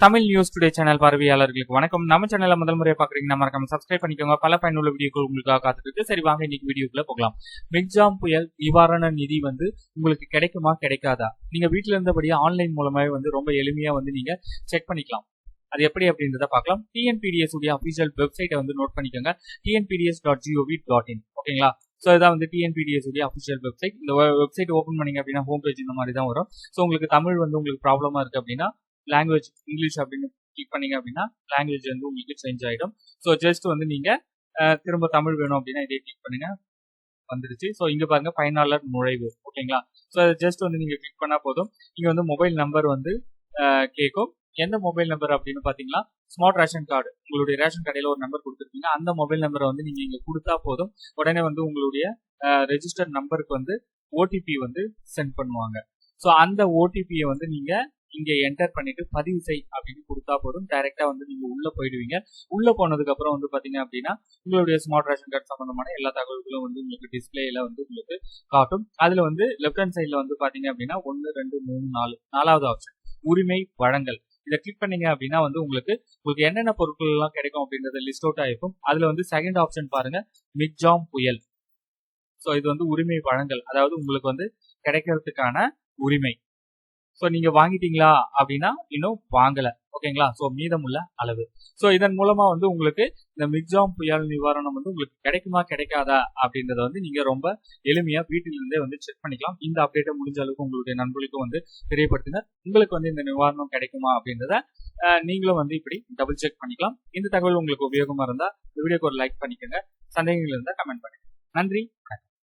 Tamil news today channel பார்வையாளர்களுக்கு வணக்கம். நம்ம சேனலை முதல் முறையை பாக்குறீங்கன்னா மறக்காம சப்ஸ்கிரைப் பண்ணிக்கோங்க. பல பயனுள்ள வீடியோக்கள் உங்களுக்காக காத்துட்டு சரி வாங்க இன்னைக்கு வீடியோக்குள்ள போகலாம். மிக்ஜாம் புயல் நிவாரண நிதி வந்து உங்களுக்கு கிடைக்குமா கிடைக்காதா? நீங்க வீட்டுல இருந்தபடியே ஆன்லைன் மூலமாவே வந்து ரொம்ப எளிமையா வந்து நீங்க செக் பண்ணிக்கலாம். அது எப்படி அப்படின்றத பார்க்கலாம். டிஎன்பிடிஎஸ் உடைய அபிஷியல் வெப்சைட்டை வந்து நோட் பண்ணிக்கோங்க. TNPDS dot GOV dot in ஓகேங்களா? ஸோ இதான் வந்து டிஎன்பிடிஎஸ் உடைய அபிஷியல் வெப்சைட் இந்த வெப்சைட் ஓப்பன் பண்ணீங்க அப்படின்னா ஹோம் பேஜ் இந்த மாதிரி தான் வரும். ஸோ உங்களுக்கு தமிழ் வந்து உங்களுக்கு ப்ராப்ளமா இருக்கு அப்படின்னா லாங்குவேஜ் இங்கிலீஷ் அப்படின்னு கிளிக் பண்ணீங்க அப்படின்னா லாங்குவேஜ் வந்து உங்களுக்கு சேஞ்ச் ஆகிடும் ஸோ ஜஸ்ட் வந்து நீங்கள் திரும்ப தமிழ் வேணும் அப்படின்னா இதே கிளிக் பண்ணுங்க. வந்துருச்சு. ஸோ இங்கே பாருங்க பயனாளர் நுழைவு. ஓகேங்களா? ஸோ அதை ஜஸ்ட் வந்து நீங்கள் கிளிக் பண்ணால் போதும். இங்கே வந்து மொபைல் நம்பர் வந்து கேட்கும். எந்த மொபைல் நம்பர் அப்படின்னு பார்த்தீங்கன்னா ஸ்மார்ட் ரேஷன் கார்டு உங்களுடைய ரேஷன் கடையில் ஒரு நம்பர் கொடுத்துருக்கீங்க. அந்த மொபைல் நம்பரை வந்து நீங்கள் இங்கே கொடுத்தா போதும். உடனே வந்து உங்களுடைய ரெஜிஸ்டர்ட் நம்பருக்கு வந்து ஓடிபி வந்து சென்ட் பண்ணுவாங்க. ஸோ அந்த ஓடிபியை வந்து நீங்கள் இங்க என்டர் பண்ணிட்டு பதிவு செய் அப்படின்னு கொடுத்தா போதும். டைரக்டா வந்து நீங்க உள்ள போயிடுவீங்க. உள்ள போனதுக்கு அப்புறம் வந்து பாத்தீங்க அப்படின்னா உங்களுடைய ஸ்மார்ட் ரேஷன் கார்டு சம்பந்தமான எல்லா தகவல்களும் வந்து உங்களுக்கு டிஸ்பிளேல வந்து உங்களுக்கு காட்டும். அதுல வந்து லெஃப்ட் ஹேண்ட் சைட்ல வந்து பாத்தீங்க அப்படின்னா ஒன்னு ரெண்டு மூணு நாலு நாலாவது ஆப்ஷன் உரிமை வழங்கல். இதை கிளிக் பண்ணீங்க அப்படின்னா வந்து உங்களுக்கு உங்களுக்கு என்னென்ன பொருட்கள் எல்லாம் கிடைக்கும் அப்படின்றத லிஸ்ட் அவுட் ஆயிருக்கும். அதுல வந்து செகண்ட் ஆப்ஷன் பாருங்க மிக்ஜாம் புயல். ஸோ இது வந்து உரிமை வழங்கல். அதாவது உங்களுக்கு வந்து கிடைக்கிறதுக்கான உரிமை. ஸோ நீங்க வாங்கிட்டீங்களா அப்படின்னா இன்னும் வாங்கல. ஓகேங்களா? ஸோ மீதமுள்ள அளவு. ஸோ இதன் மூலமா வந்து உங்களுக்கு இந்த மிக்ஜாம் புயல் நிவாரணம் வந்து உங்களுக்கு கிடைக்குமா கிடைக்காதா அப்படின்றத வந்து நீங்க ரொம்ப எளிமையா வீட்டிலிருந்தே வந்து செக் பண்ணிக்கலாம். இந்த அப்டேட்டை முடிஞ்ச அளவுக்கு உங்களுடைய நண்பர்களுக்கும் வந்து தெரியப்படுத்துங்க. உங்களுக்கு வந்து இந்த நிவாரணம் கிடைக்குமா அப்படின்றத நீங்களும் வந்து இப்படி டபுள் செக் பண்ணிக்கலாம். இந்த தகவல் உங்களுக்கு உபயோகமா இருந்தா இந்த வீடியோக்கு ஒரு லைக் பண்ணிக்கோங்க. சந்தேகங்கள் இருந்தா கமெண்ட் பண்ணுங்க. நன்றி.